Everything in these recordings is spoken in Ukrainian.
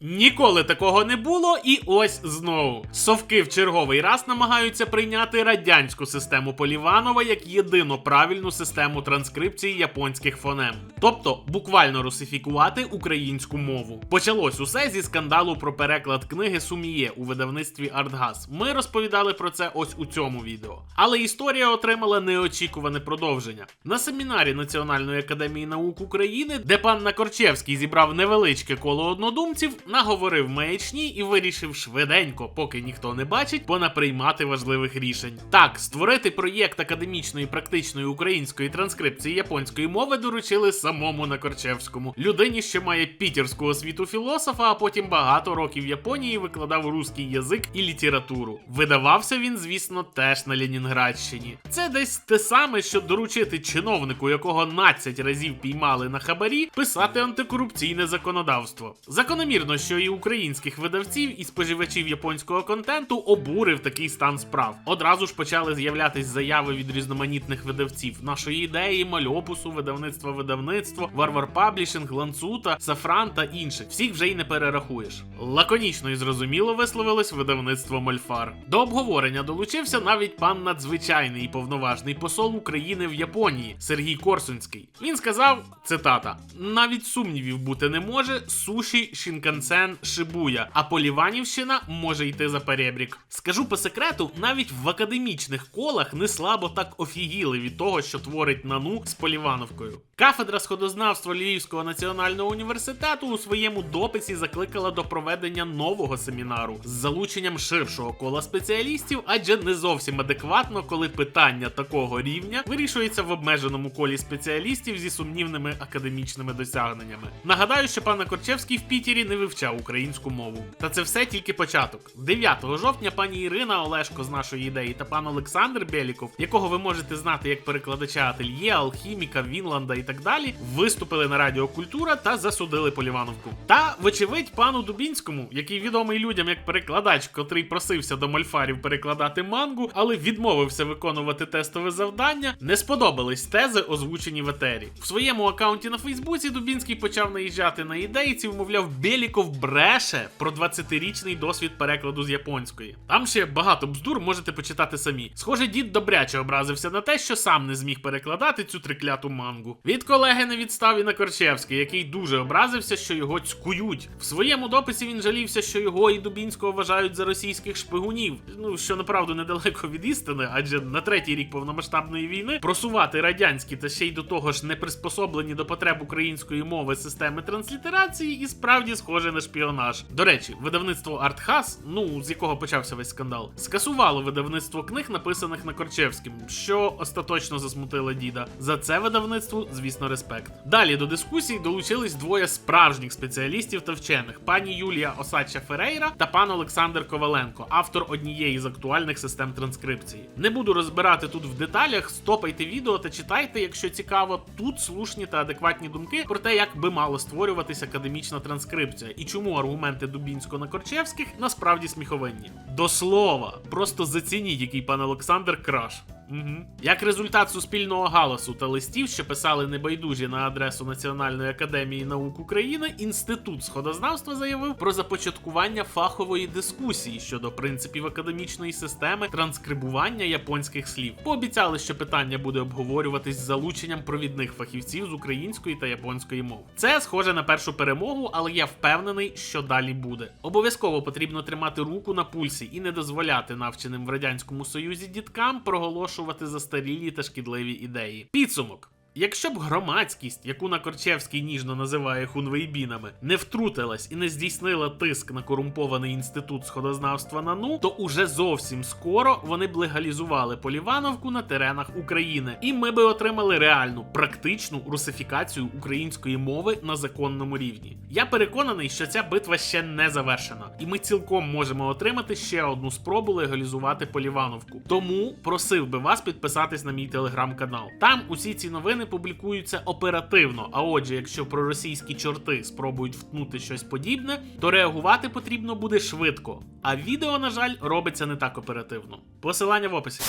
Ніколи такого не було, і ось знову. Совки в черговий раз намагаються прийняти радянську систему Поліванова як єдину правильну систему транскрипції японських фонем, тобто буквально русифікувати українську мову. Почалось усе зі скандалу про переклад книги Суміє у видавництві Артгаз. Ми розповідали про це ось у цьому відео. Але історія отримала неочікуване продовження. На семінарі Національної академії наук України, де пан Накорчевський зібрав невеличке коло однодумців, наговорив маячні і вирішив швиденько, поки ніхто не бачить, понаприймати важливих рішень. Так, створити проєкт академічної практичної української транскрипції японської мови доручили самому Накорчевському, людині, що має пітерську освіту філософа, а потім багато років в Японії викладав руський язик і літературу. Видавався він, звісно, теж на Ленінградщині. Це десь те саме, що доручити чиновнику, якого 12 разів піймали на хабарі, писати антикорупційне законодавство. Закономірно, що і українських видавців і споживачів японського контенту обурив такий стан справ. Одразу ж почали з'являтись заяви від різноманітних видавців нашої ідеї, мальопусу, видавництва видавництво, Варвар Паблішинг, Ланцута, Сафран та інших. Всіх вже й не перерахуєш. Лаконічно і зрозуміло висловилось видавництво Мольфар. До обговорення долучився навіть пан надзвичайний і повноважний посол України в Японії Сергій Корсунський. Він сказав: цитата: навіть сумнівів бути не може. Суші Шінкансен Шибуя, а Поліванівщина може йти за перебрік. Скажу по секрету, навіть в академічних колах не слабо так офігіли від того, що творить нану з Полівановкою. Кафедра сходознавства Львівського національного університету у своєму дописі закликала до проведення нового семінару з залученням ширшого кола спеціалістів, адже не зовсім адекватно, коли питання такого рівня вирішується в обмеженому колі спеціалістів зі сумнівними академічними досягненнями. Нагадаю, що пан Корчевський в Пітері не вивчав українську мову. Та це все тільки початок. 9 жовтня пані Ірина Олешко з нашої ідеї та пан Олександр Бєліков, якого ви можете знати як перекладача ательє, алхіміка, Вінланда і так далі, виступили на Радіо Культура та засудили Полівановку. Та, вочевидь, пану Дубінському, який відомий людям як перекладач, котрий просився до мольфарів перекладати мангу, але відмовився виконувати тестове завдання, не сподобались тези, озвучені в етері. В своєму аккаунті на Фейсбуці Дубінський почав наїжджати на ідейців, мовляв, Бєліков бреше про 20-річний досвід перекладу з японської. Там ще багато бздур можете почитати самі. Схоже, дід добряче образився на те, що сам не зміг перекладати цю трикляту мангу. Від колеги не відстав і на Корчевський, який дуже образився, що його цькують. В своєму дописі він жалівся, що його і Дубінського вважають за російських шпигунів. Ну що направду недалеко від істини, адже на третій рік повномасштабної війни просувати радянські та ще й до того ж не приспособлені до потреб української мови системи транслітерації, і справді схоже на шпіонаж. До речі, видавництво Артхас, ну з якого почався весь скандал, скасувало видавництво книг, написаних на Корчевським, що остаточно засмутило діда. За це видавництву, звісно, респект. Далі до дискусії долучились двоє справжніх спеціалістів та вчених: пані Юлія Осадча Ферейра та пан Олександр Коваленко, автор однієї з актуальних систем транскрипції. Не буду розбирати тут в деталях, стопайте відео та читайте, якщо цікаво. Тут слушні та адекватні думки про те, як би мало створюватися академічна транскрипція і чому аргументи Дубінсько-Накорчевських насправді сміховинні. До слова, просто зацініть, який пан Олександр краш. Угу. Як результат суспільного галасу та листів, що писали небайдужі на адресу Національної академії наук України, інститут сходознавства заявив про започаткування фахової дискусії щодо принципів академічної системи транскрибування японських слів. Пообіцяли, що питання буде обговорюватись з залученням провідних фахівців з української та японської мов. Це схоже на першу перемогу, але я впевнений, що далі буде. Обов'язково потрібно тримати руку на пульсі і не дозволяти навченим в радянському союзі діткам проголошувати застарілі та шкідливі ідеї. Підсумок. Якщо б громадськість, яку Накорчевський ніжно називає хунвейбінами, не втрутилась і не здійснила тиск на корумпований інститут сходознавства НАНУ, то уже зовсім скоро вони б легалізували Полівановку на теренах України, і ми би отримали реальну практичну русифікацію української мови на законному рівні. Я переконаний, що ця битва ще не завершена, і ми цілком можемо отримати ще одну спробу легалізувати Полівановку. Тому просив би вас підписатись на мій телеграм-канал. Там усі ці новини публікуються оперативно. А отже, якщо проросійські чорти спробують втнути щось подібне, то реагувати потрібно буде швидко. А відео, на жаль, робиться не так оперативно. Посилання в описі.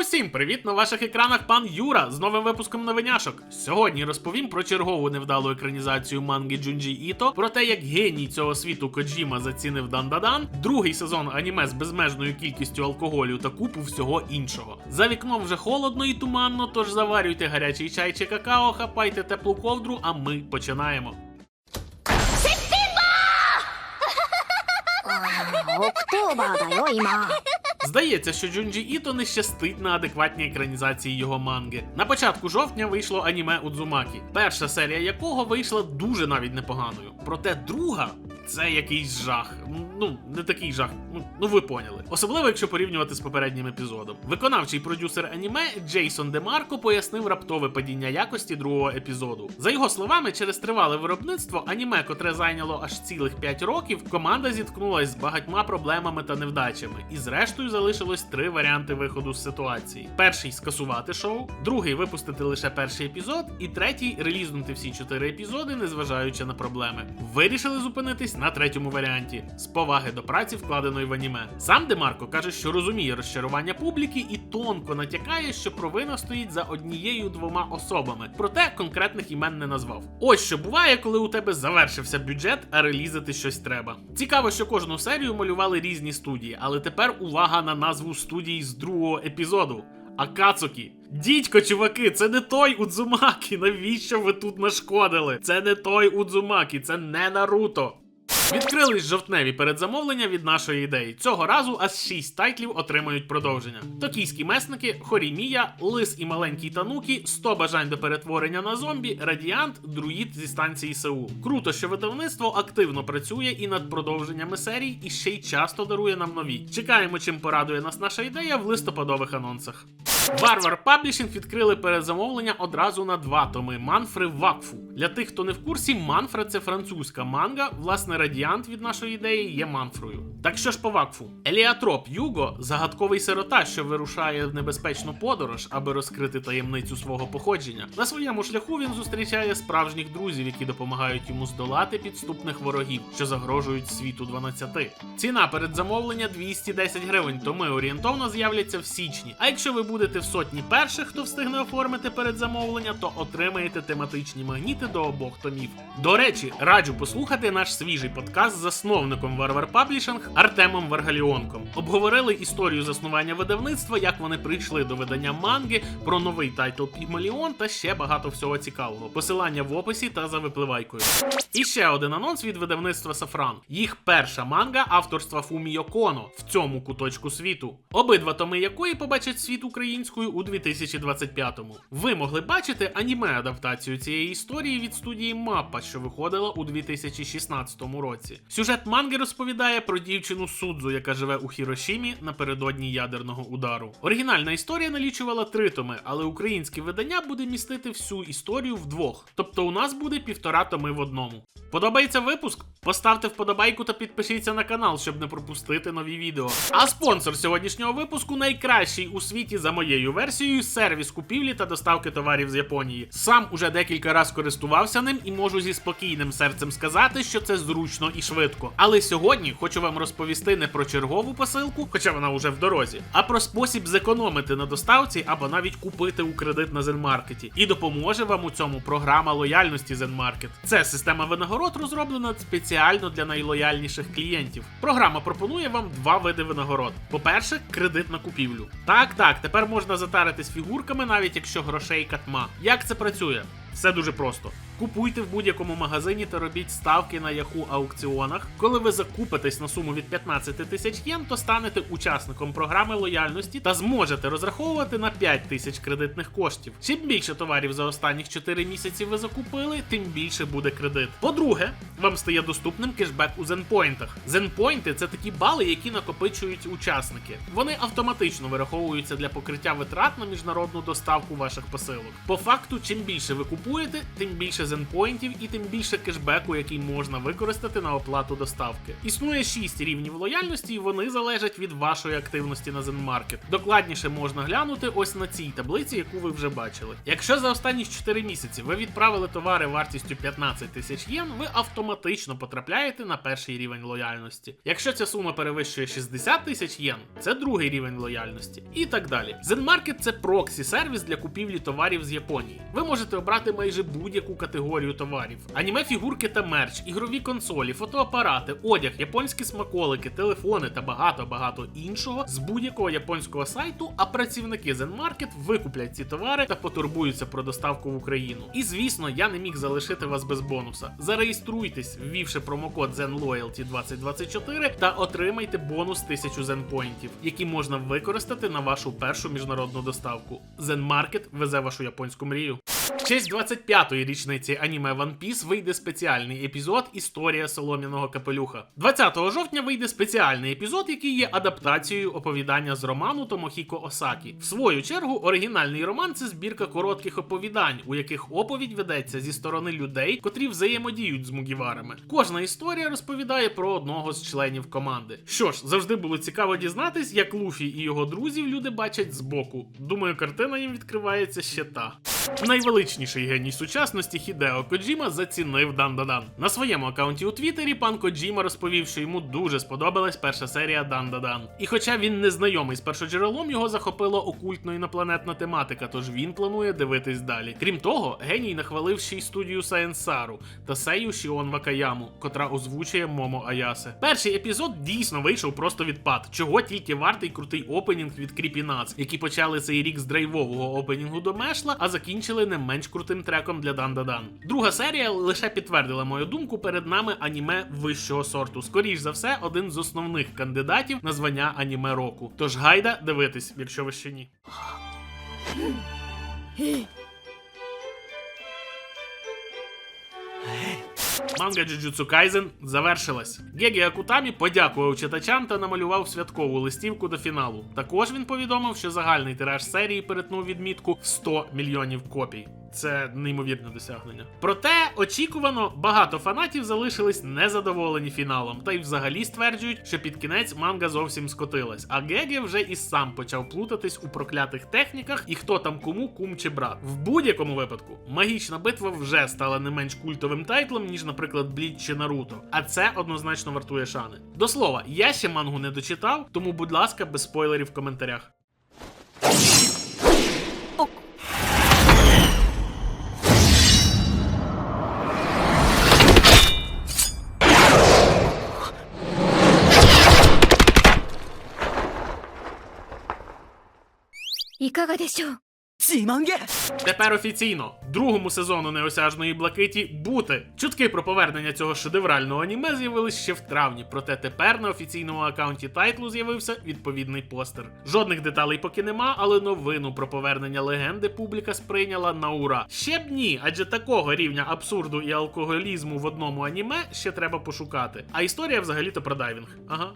Усім привіт на ваших екранах, пан Юра з новим випуском новиняшок. Сьогодні розповім про чергову невдалу екранізацію манги Джунджі Іто, про те, як геній цього світу Коджіма зацінив Дандадан, другий сезон аніме з безмежною кількістю алкоголю та купу всього іншого. За вікном вже холодно і туманно, тож заварюйте гарячий чай чи какао, хапайте теплу ковдру, а ми починаємо. Здається, що Джунджі Іто не щастить на адекватній екранізації його манги. На початку жовтня вийшло аніме Удзумакі, перша серія якого вийшла дуже навіть непоганою. Проте друга це якийсь жах. Ну, не такий жах. Ну, ну ви поняли. Особливо, якщо порівнювати з попереднім епізодом. Виконавчий продюсер аніме Джейсон Демарко пояснив раптове падіння якості другого епізоду. За його словами, через тривале виробництво аніме, котре зайняло аж цілих 5 років, команда зіткнулася з багатьма проблемами та невдачами, і зрештою залишилось три варіанти виходу з ситуації: перший скасувати шоу, другий випустити лише перший епізод, і третій релізнути всі чотири епізоди, незважаючи на проблеми. Вирішили зупинитись на третьому варіанті з поваги до праці, вкладеної в аніме. Сам Демарко каже, що розуміє розчарування публіки і тонко натякає, що провина стоїть за однією двома особами, проте конкретних імен не назвав. Ось що буває, коли у тебе завершився бюджет, а релізити щось треба. Цікаво, що кожну серію малювали різні студії, але тепер увага на назву студії з другого епізоду. Акацукі. Дідько, чуваки, це не той Удзумакі. Навіщо ви тут нашкодили? Це не той Удзумакі, це не Наруто. Відкрились жовтневі передзамовлення від нашої ідеї. Цього разу аж 6 тайтлів отримають продовження. Токійські месники, Хорімія, Лис і маленький Танукі, 100 бажань до перетворення на зомбі, Радіант, Друїд зі станції СЕУ. Круто, що видавництво активно працює і над продовженнями серій, і ще й часто дарує нам нові. Чекаємо, чим порадує нас наша ідея в листопадових анонсах. Варвар Паблішінг відкрили передзамовлення одразу на два томи Манфри Вакфу. Для тих, хто не в курсі, Манфра це французька манга. Власне, радіант від нашої ідеї є манфрою. Так що ж по Вакфу? Еліатроп Юго загадковий сирота, що вирушає в небезпечну подорож, аби розкрити таємницю свого походження. На своєму шляху він зустрічає справжніх друзів, які допомагають йому здолати підступних ворогів, що загрожують світу 12. Ціна передзамовлення 210 гривень, томи орієнтовно з'являться в січні. А якщо ви будете в сотні перших, хто встигне оформити передзамовлення, то отримаєте тематичні магніти до обох томів. До речі, раджу послухати наш свіжий подкаст з засновником Варвар Паблішинг Артемом Варгаліонком. Обговорили історію заснування видавництва, як вони прийшли до видання манги, про новий тайтл Пігмаліон та ще багато всього цікавого. Посилання в описі та за випливайкою. І ще один анонс від видавництва Сафран. Їх перша манга авторства Фуміо Коно в цьому куточку світу. Обидва томи якої побачать світ українською у 2025-му. Ви могли бачити аніме адаптацію цієї історії від студії Маппа, що виходила у 2016 році. Сюжет манги розповідає про дівчину Судзу, яка живе у Хірошімі напередодні ядерного удару. Оригінальна історія налічувала три томи, але українське видання буде містити всю історію вдвох. Тобто у нас буде півтора томи в одному. Подобається випуск? Поставте вподобайку та підпишіться на канал, щоб не пропустити нові відео. А спонсор сьогоднішнього випуску найкращий у світі за моєю версією сервіс купівлі та доставки товарів з Японії. Сам уже декілька раз користувався ним і можу зі спокійним серцем сказати, що це зручно і швидко. Але сьогодні хочу вам розповісти не про чергову посилку, хоча вона вже в дорозі, а про спосіб зекономити на доставці або навіть купити у кредит на Зенмаркеті. І допоможе вам у цьому програма лояльності Зенмаркет. Це система винагород розроблена спеціально для найлояльніших клієнтів. Програма пропонує вам два види винагород. По-перше, кредит на купівлю. Так, так, тепер можна затаритись фігурками, навіть якщо грошей катма. Як це працює? Все дуже просто. Купуйте в будь-якому магазині та робіть ставки на яху аукціонах. Коли ви закупитесь на суму від 15 тисяч єн, то станете учасником програми лояльності та зможете розраховувати на 5 тисяч кредитних коштів. Чим більше товарів за останніх 4 місяці ви закупили, тим більше буде кредит. По-друге, вам стає доступним кешбек у зенпойнтах. Зенпойнти це такі бали, які накопичують учасники. Вони автоматично вираховуються для покриття витрат на міжнародну доставку ваших посилок. По факту, чим більше ви купуєте, купуєте, тим більше зенпоінтів і тим більше кешбеку, який можна використати на оплату доставки. Існує 6 рівнів лояльності, і вони залежать від вашої активності на Zenmarket. Докладніше можна глянути ось на цій таблиці, яку ви вже бачили. Якщо за останні 4 місяці ви відправили товари вартістю 15 тисяч єн, ви автоматично потрапляєте на перший рівень лояльності. Якщо ця сума перевищує 60 тисяч єн, це другий рівень лояльності. І так далі. Zenmarket – це проксі сервіс для купівлі товарів з Японії. Ви можете обрати майже будь-яку категорію товарів: аніме фігурки та мерч, ігрові консолі, фотоапарати, одяг, японські смаколики, телефони та багато багато іншого з будь-якого японського сайту. А працівники Zenmarket викуплять ці товари та потурбуються про доставку в Україну. І звісно, я не міг залишити вас без бонуса. Зареєструйтесь, ввівши промокод ZenLoyalty 2024 та отримайте бонус 1000 зенпоінтів, які можна використати на вашу першу міжнародну доставку. Zenmarket везе вашу японську мрію. Честь 25-ї річниці аніме One Piece вийде спеціальний епізод Історія солом'яного капелюха. 20 жовтня вийде спеціальний епізод, який є адаптацією оповідання з роману Томохіко Осакі. В свою чергу, оригінальний роман це збірка коротких оповідань, у яких оповідь ведеться зі сторони людей, котрі взаємодіють з мугіварами. Кожна історія розповідає про одного з членів команди. Що ж, завжди було цікаво дізнатись, як Луфі і його друзів люди бачать збоку. Думаю, картина їм відкривається ще та. Найвеличніший геній сучасності Хідео Коджіма зацінив Дан-Дан. На своєму аккаунті у Твіттері пан Коджіма розповів, що йому дуже сподобалась перша серія Дан-Дан. І хоча він не знайомий з першоджерелом, його захопила окультно інопланетна тематика, тож він планує дивитись далі. Крім того, геній нахвалив ще й студію Саенсару та Сею Шіон Вакаяму, котра озвучує Момо Аясе. Перший епізод дійсно вийшов просто відпад, чого тільки вартий крутий опенінг від Nuts, які почали цей рік з драйвового опенінгу до Мешла, а закінчили не менш крутим треком для Дан Дан. Друга серія лише підтвердила мою думку. Перед нами аніме вищого сорту. Скоріш за все, один з основних кандидатів на звання аніме року. Тож гайда дивитись, якщо ви ще ні. Манга Джуджуцу Кайзен завершилась. Гегі Акутамі подякував читачам та намалював святкову листівку до фіналу. Також він повідомив, що загальний тираж серії перетнув відмітку в 100 мільйонів копій. Це неймовірне досягнення. Проте очікувано багато фанатів залишились незадоволені фіналом, та й взагалі стверджують, що під кінець манга зовсім скотилась. А Гегі вже і сам почав плутатись у проклятих техніках і хто там кому кум чи брат. В будь-якому випадку магічна битва вже стала не менш культовим тайтлом, ніж, наприклад, Бліч чи Наруто. А це однозначно вартує шани. До слова, я ще мангу не дочитав, тому, будь ласка, без спойлерів в коментарях. "かがでしょう？Сіманге! Тепер офіційно другому сезону неосяжної блакиті бути. Чутки про повернення цього шедеврального аніме з'явились ще в травні, проте тепер на офіційному аккаунті Тайтлу з'явився відповідний постер. Жодних деталей поки нема, але новину про повернення легенди публіка сприйняла на ура. Ще б ні, адже такого рівня абсурду і алкоголізму в одному аніме ще треба пошукати. А історія взагалі-то про дайвінг. Ага.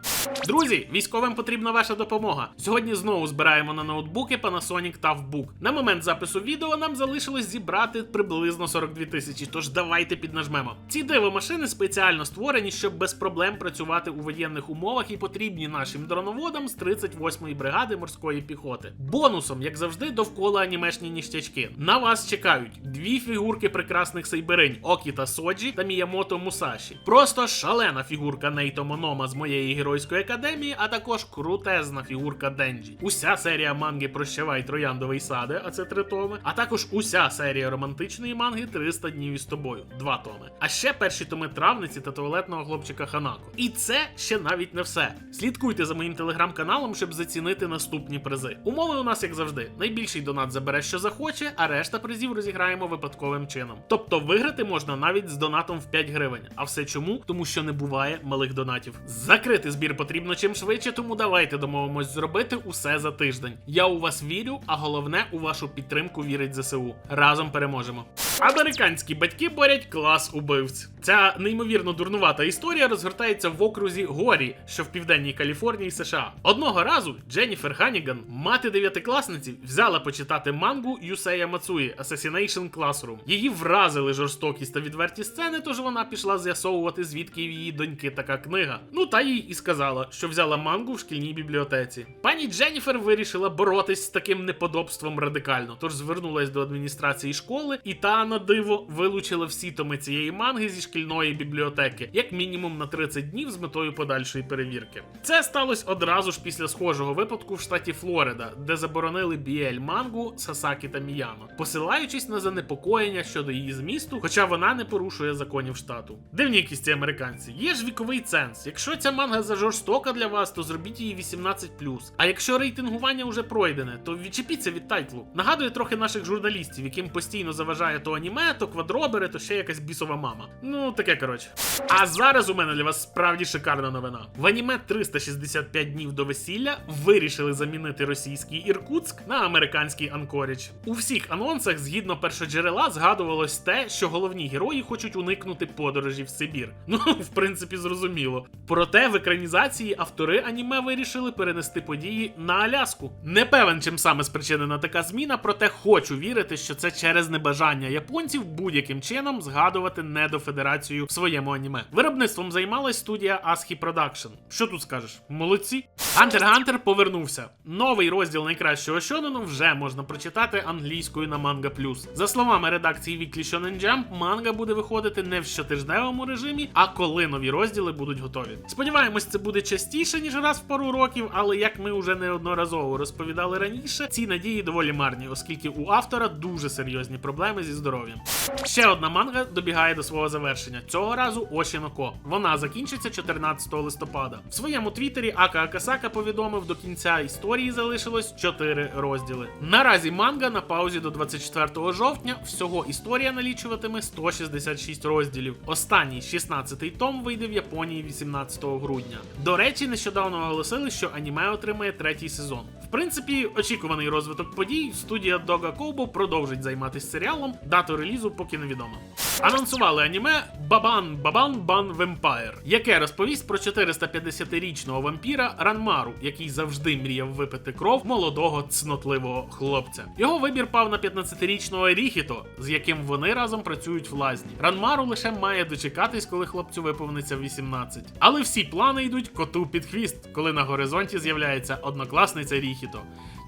Друзі, військовим потрібна ваша допомога. Сьогодні знову збираємо на ноутбуки Panasonic Tavbook. Нам момент запису відео нам залишилось зібрати приблизно 42 тисячі, тож давайте піднажмемо. Ці диво машини спеціально створені, щоб без проблем працювати у воєнних умовах і потрібні нашим дроноводам з 38-ї бригади морської піхоти. Бонусом, як завжди, довкола анімешні ніштячки. На вас чекають дві фігурки прекрасних сейберинь Окі та Соджі та Міямото Мусаші. Просто шалена фігурка Нейто Монома з моєї геройської академії, а також крутезна фігурка Денджі. Уся серія манги Прощавай Трояндовий саде, це три томи, а також уся серія романтичної манги 300 днів із тобою, два томи. А ще перші томи травниці та туалетного хлопчика Ханако. І це ще навіть не все. Слідкуйте за моїм телеграм-каналом, щоб зацінити наступні призи. Умови у нас як завжди: найбільший донат забере, що захоче, а решта призів розіграємо випадковим чином. Тобто виграти можна навіть з донатом в 5 гривень. А все чому? Тому що не буває малих донатів. Закрити збір потрібно чим швидше, тому давайте домовимось зробити усе за тиждень. Я у вас вірю, а головне у вашу підтримку вірить ЗСУ. Разом переможемо. Американські батьки борять клас убивць. Ця неймовірно дурнувата історія розгортається в окрузі Горі, що в південній Каліфорнії, США. Одного разу Дженніфер Ганіган, мати дев'ятикласниці, взяла почитати мангу Юсея Мацуї Assassination Classroom. Її вразили жорстокість та відверті сцени, тож вона пішла з'ясовувати, звідки в її доньки така книга. Ну та їй і сказала, що взяла мангу в шкільній бібліотеці. Пані Дженніфер вирішила боротись з таким неподобством радикально, тож звернулась до адміністрації школи, і та на диво вилучила всі томи цієї манги зі шкільної бібліотеки, як мінімум на 30 днів з метою подальшої перевірки. Це сталося одразу ж після схожого випадку в штаті Флорида, де заборонили біель мангу Сасакі та Міяно, посилаючись на занепокоєння щодо її змісту, хоча вона не порушує законів штату. Дивні якісь ці американці. Є ж віковий ценз. Якщо ця манга зажорстока для вас, то зробіть її 18 А якщо рейтингування вже пройдене, то відчепіться від тайтлу. Нагадує трохи наших журналістів, яким постійно заважає то аніме, то квадробери, то ще якась бісова мама. Ну таке коротше. А зараз у мене для вас справді шикарна новина. В аніме 365 днів до весілля вирішили замінити російський Іркутськ на американський Анкоріч. У всіх анонсах, згідно першоджерела, згадувалось те, що головні герої хочуть уникнути подорожі в Сибір. Ну, в принципі, зрозуміло. Проте в екранізації автори аніме вирішили перенести події на Аляску. Не певен, чим саме спричинена така зміна, проте хочу вірити, що це через небажання японців будь-яким чином згадувати недофедерацію в своєму аніме. Виробництвом займалась студія Askey Production. Що тут скажеш? Молодці. Hunter x Hunter повернувся. Новий розділ найкращого шонену вже можна прочитати англійською на Manga. За словами редакції Weekly Shonen Jump, манга буде виходити не в щотижневому режимі, а коли нові розділи будуть готові. Сподіваємось, це буде частіше ніж раз в пару років, але як ми вже неодноразово розповідали раніше, ці надії доволі марні, оскільки у автора дуже серйозні проблеми зі здоров'ям. Ще одна манга добігає до свого завершення. Цього разу Ошіноко. Вона закінчиться 14 листопада. В своєму твіттері Ака Акасака повідомив, до кінця історії залишилось 4 розділи. Наразі манга на паузі до 24 жовтня. Всього історія налічуватиме 166 розділів. Останній 16-й том вийде в Японії 18 грудня. До речі, нещодавно оголосили, що аніме отримає третій сезон. Принципі, очікуваний розвиток подій. Студія Дога Кобо продовжить займатися серіалом. Дату релізу поки невідомо. Анонсували аніме Бабан Бабан Бан Вемпайр, яке розповість про 450-річного вампіра Ранмару, який завжди мріяв випити кров молодого цнотливого хлопця. Його вибір пав на 15-річного Ріхіто, з яким вони разом працюють в лазні. Ранмару лише має дочекатись, коли хлопцю виповниться 18. Але всі плани йдуть коту під хвіст, коли на горизонті з'являється однокласниця Ріхіто.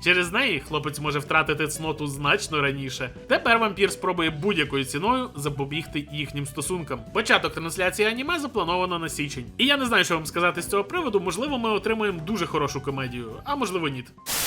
Через неї хлопець може втратити цноту значно раніше. Тепер вампір спробує будь-якою ціною запобігти їхнім стосункам. Початок трансляції аніме заплановано на січень. І я не знаю, що вам сказати з цього приводу. Можливо, ми отримуємо дуже хорошу комедію, а можливо, ні.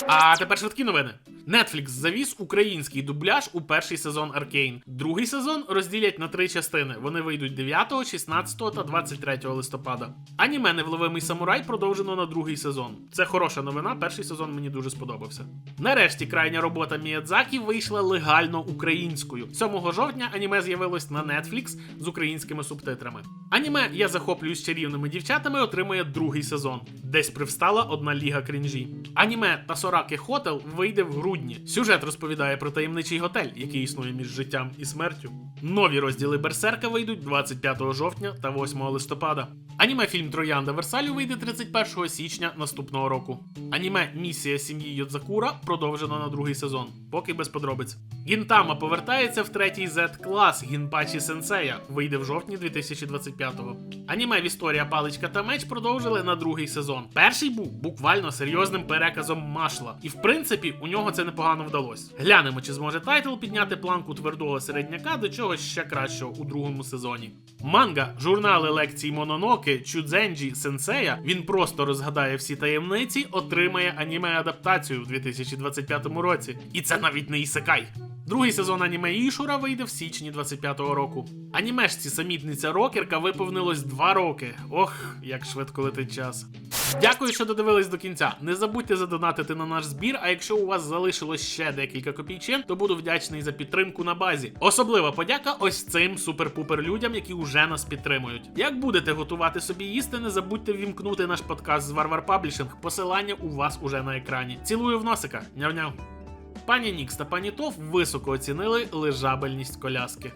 А тепер швидкі новини. Netflix завіз український дубляж у перший сезон Аркейн. Другий сезон розділять на три частини. Вони вийдуть 9, 16 та 23 листопада. Аніме Невловимий самурай продовжено на другий сезон. Це хороша новина. Перший сезон мені дуже сподобався. Нарешті крайня робота Міядзакі вийшла легально українською. 7 жовтня аніме з'явилось на Netflix з українськими субтитрами. Аніме Я захоплююсь чарівними дівчатами отримує другий сезон. Десь привстала одна ліга крінжі. Аніме Тасораки Хотел вийде в грудні. Сюжет розповідає про таємничий готель, який існує між життям і смертю. Нові розділи Берсерка вийдуть 25 жовтня та 8 листопада. Аніме фільм Троянда Версалю вийде 31 січня наступного року. Аніме Місія сім'ї Йодзакура продовжено на другий сезон, поки без подробиць. Гінтама повертається в третій Z клас Гінпачі Сенсея, вийде в жовтні 2025-го. Аніме Вісторія Паличка та Меч продовжили на другий сезон. Перший був буквально серйозним переказом машла, і в принципі у нього це непогано вдалося. Глянемо, чи зможе тайтл підняти планку твердого середняка до чогось ще кращого у другому сезоні. Манга, журнали лекцій Мононоки, Чудзенджі, Сенсея. Він просто розгадає всі таємниці, отримає аніме адаптацію в 2025 році. І це навіть не ісекай. Другий сезон аніме Ішура вийде в січні 25-го року. Анімешці самітниця рокерка виповнилось 2 роки. Ох, як швидко летить час. Дякую, що додивились до кінця. Не забудьте задонатити на наш збір. А якщо у вас залишилось ще декілька копійчин, то буду вдячний за підтримку на базі. Особлива подяка ось цим супер-пупер людям, які вже нас підтримують. Як будете готувати собі їсти, не забудьте вімкнути наш подкаст з Варвар Паблішинг. Посилання у вас уже на екрані. Цілую в носика. Няв-няв. Пані Нікс та пані Тоф високо оцінили лежабельність коляски.